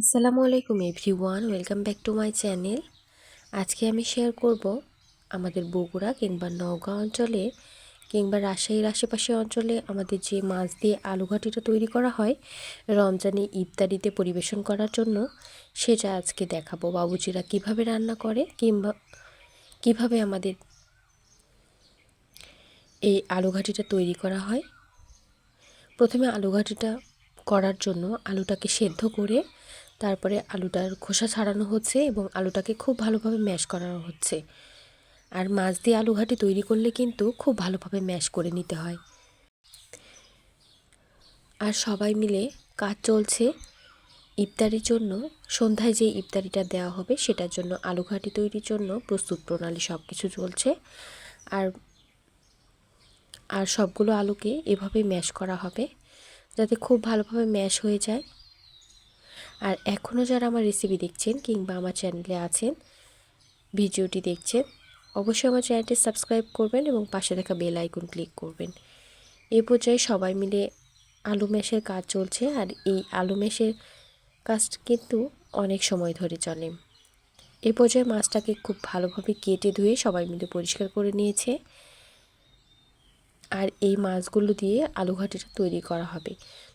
আসসালামু আলাইকুম everyone, welcome back to my channel. আজকে আমি শেয়ার করব আমাদের বগুড়া কিংবা নওগাঁ অঞ্চলে কিংবা রাজশাহীর আশেপাশে অঞ্চলে আমাদের যে মাছ দিয়ে আলু ঘাটিটা তৈরি করা হয়, রমজানে ইফতারিতে পরিবেশন করার জন্য, সেটা আজকে দেখাবো। বাবুজিরা কীভাবে রান্না করে কিংবা কীভাবে আমাদের এই আলু ঘাটিটা তৈরি করা হয়। প্রথমে আলু ঘাটিটা করার জন্য আলুটাকে সেদ্ধ করে তারপরে আলুটার খোসা ছাড়ানো হচ্ছে এবং আলুটাকে খুব ভালোভাবে ম্যাশ করানো হচ্ছে। আর মাছ দিয়ে আলু ঘাটি তৈরি করলে কিন্তু খুব ভালোভাবে ম্যাশ করে নিতে হয়। আর সবাই মিলে কাজ চলছে ইফতারির জন্য। সন্ধ্যায় যে ইফতারিটা দেওয়া হবে সেটার জন্য আলু ঘাটি তৈরির জন্য প্রস্তুত প্রণালী সব কিছু চলছে। আর আর সবগুলো আলুকে এভাবে ম্যাশ করা হবে যাতে খুব ভালোভাবে ম্যাশ হয়ে যায়। আর এখনও যারা আমার রেসিপি দেখছেন কিংবা আমার চ্যানেলে আছেন, ভিডিওটি দেখছেন, অবশ্যই আমার চ্যানেলটি সাবস্ক্রাইব করবেন এবং পাশে থাকা বেল আইকন ক্লিক করবেন। এ পর্যায়ে সবাই মিলে আলু ম্যাশের কাজ চলছে আর এই আলু ম্যাশের কাজ কিন্তু অনেক সময় ধরে চলে। এ পর্যায়ে মাছটাকে খুব ভালোভাবে কেটে ধুয়ে সবাই মিলে পরিষ্কার করে নিয়েছে। আর এই মাছগুলো দিয়ে আলু ঘাটিটা তৈরি করা হবে।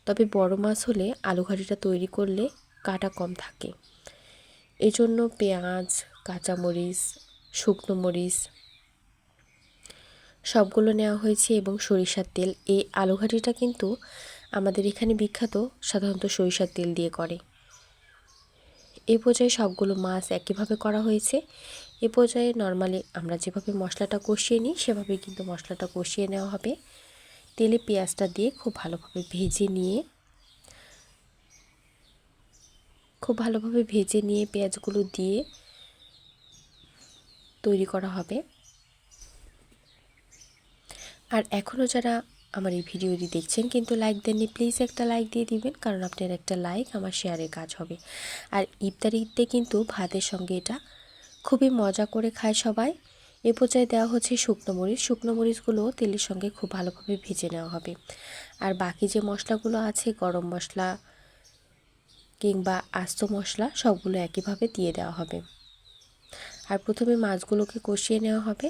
তবে বড় মাছ হলে আলু ঘাটিটা তৈরি করলে কাটা কম থাকে। এজন্য পেঁয়াজ, কাঁচামরিচ, শুকনো মরিচ সবগুলো নেওয়া হয়েছে এবং সরিষার তেল। এই আলু ঘাটিটা কিন্তু আমাদের এখানে বিখ্যাত, সাধারণত সরিষার তেল দিয়ে করে। এ পর্যায়ে সবগুলো মাছ একইভাবে করা হয়েছে। এ পর্যায়ে নর্মালি আমরা যেভাবে মশলাটা কষিয়ে নিই সেভাবে কিন্তু মশলাটা কষিয়ে নেওয়া হবে। তেলে পেঁয়াজটা দিয়ে খুব ভালোভাবে ভেজে নিয়ে খুব ভালোভাবে ভেজে নিয়ে পেঁয়াজগুলো দিয়ে তৈরি করা হবে। আর এখনও যারা আমার এই ভিডিওটি দেখছেন কিন্তু লাইক দেননি প্লিজ একটা লাইক দিয়ে দিবেন, কারণ আপনার একটা লাইক আমার শেয়ারের কাজ হবে। আর ইফতার ইফতারিতে কিন্তু ভাতের সঙ্গে এটা খুবই মজা করে খায় সবাই। এ পর্যায়ে দেওয়া হচ্ছে শুকনো মরিচ। শুকনো মরিচগুলো তেলের সঙ্গে খুব ভালোভাবে ভেজে নেওয়া হবে। আর বাকি যে মশলাগুলো আছে, গরম মশলা কিংবা আস্ত মশলা সবগুলো একইভাবে দিয়ে দেওয়া হবে। আর প্রথমে মাছগুলোকে কষিয়ে নেওয়া হবে।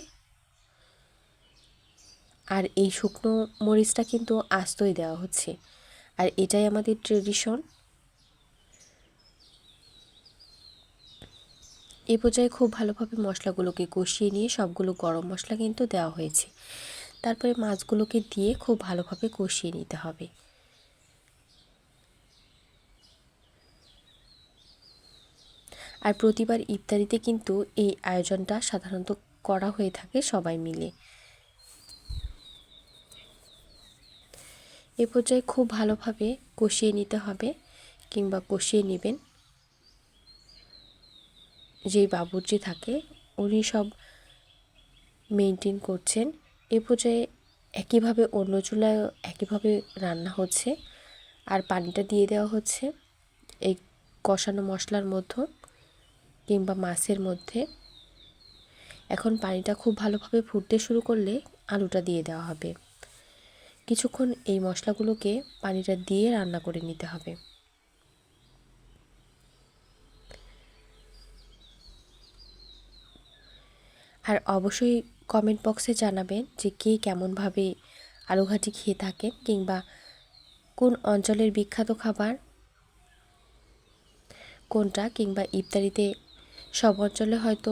আর এই শুকনো মরিচটা কিন্তু আস্তই দেওয়া হচ্ছে। আর এটাই আমাদের ট্রেডিশন এ পর্যায়ে খুব ভালোভাবে মশলাগুলোকে কষিয়ে নিয়ে সবগুলো গরম মশলা কিন্তু দেওয়া হয়েছে। তারপরে মাছগুলোকে দিয়ে খুব ভালোভাবে কষিয়ে নিতে হবে। আর প্রতিবার ইফতারিতে কিন্তু এই আয়োজনটা সাধারণত করা হয়ে থাকে সবাই মিলে। এ পর্যায়ে খুব ভালোভাবে কষিয়ে নিতে হবে কিংবা কষিয়ে নেবেন। যেই বাবুর্চি থাকে, উনি সব মেনটেন করছেন। এ পর্যায়ে একইভাবে অন্য চুলায় একইভাবে রান্না হচ্ছে। আর পানিটা দিয়ে দেওয়া হচ্ছে। এই কষানো মশলার মধ্যে কিংবা মাছের মধ্যে। এখন পানিটা খুব ভালোভাবে ফুটতে শুরু করলে আলুটা দিয়ে দেওয়া হবে। কিছুক্ষণ এই মশলাগুলোকে পানিটা দিয়ে রান্না করে নিতে হবে। আর অবশ্যই কমেন্ট বক্সে জানাবেন যে কে কেমনভাবে আলুঘাটি খেয়ে থাকেন কিংবা কোন অঞ্চলের বিখ্যাত খাবার কোনটা কিংবা ইফতারিতে সব অঞ্চলে হয়তো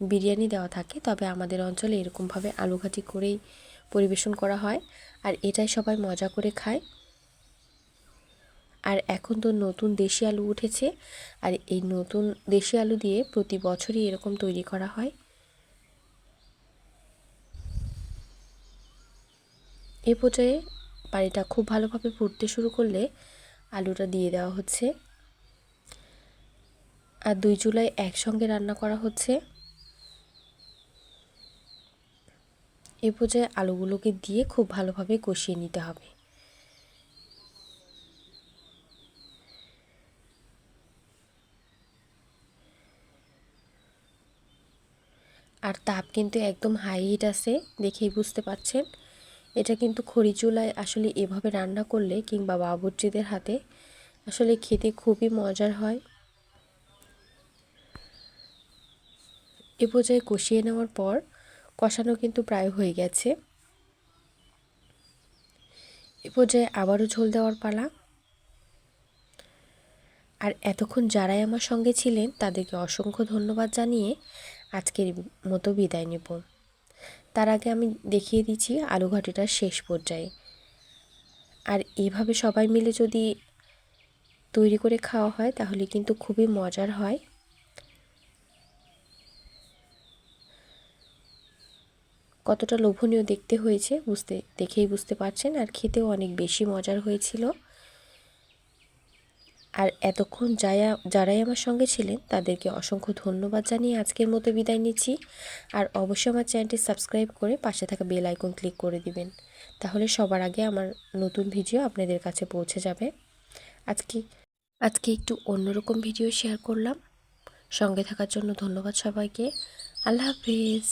বিরিয়ানি দেওয়া থাকে, তবে আমাদের অঞ্চলে এরকমভাবে আলুঘাটি করেই পরিবেশন করা হয়। আর এটাই সবাই মজা করে খায়। আর এখন তো নতুন দেশি আলু উঠেছে, আর এই নতুন দেশি আলু দিয়ে প্রতি বছরই এরকম তৈরি করা হয়। এ পর্যায়ে বাড়িটা খুব ভালোভাবে ফুটতে শুরু করলে আলুটা দিয়ে দেওয়া হচ্ছে। আর দুই চুলায় একসঙ্গে রান্না করা হচ্ছে। এ পর্যায়ে আলুগুলোকে দিয়ে খুব ভালোভাবে কষিয়ে নিতে হবে। আর তাপ কিন্তু একদম হাই হিট আছে, দেখেই বুঝতে পারছেন। এটা কিন্তু খড়ি চুলায় আসলে এভাবে রান্না করলে কিংবা বাবুর্চিদের হাতে আসলে খেতে খুবই মজার হয়। এ পর্যায়ে কষিয়ে নেওয়ার পর কষানো কিন্তু প্রায় হয়ে গেছে। এ পর্যায়ে আবারও ঝোল দেওয়ার পালা। আর এতক্ষণ যারাই আমার সঙ্গে ছিলেন, তাদেরকে অসংখ্য ধন্যবাদ জানিয়ে আজকের মতো বিদায় নেব। তার আগে আমি দেখিয়ে দিচ্ছি আলু ঘাটিটার শেষ পর্যায়ে। আর এভাবে সবাই মিলে যদি তৈরি করে খাওয়া হয়, তাহলে কিন্তু খুবই মজার হয়। কতটা লোভনীয় দেখতে হয়েছে বুঝতে, দেখেই বুঝতে পারছেন আর খেতেও অনেক বেশি মজার হয়েছিল। আর এতক্ষণ যারা যারাই আমার সঙ্গে ছিলেন তাদেরকে অসংখ্য ধন্যবাদ জানিয়ে আজকের মতো বিদায় নিচ্ছি। আর অবশ্যই আমার চ্যানেলটি সাবস্ক্রাইব করে পাশে থাকা বেল আইকন ক্লিক করে দিবেন। তাহলে সবার আগে আমার নতুন ভিডিও আপনাদের কাছে পৌঁছে যাবে। আজকে আজকে একটু অন্যরকম ভিডিও শেয়ার করলাম। সঙ্গে থাকার জন্য ধন্যবাদ সবাইকে। আল্লাহ হাফিজ।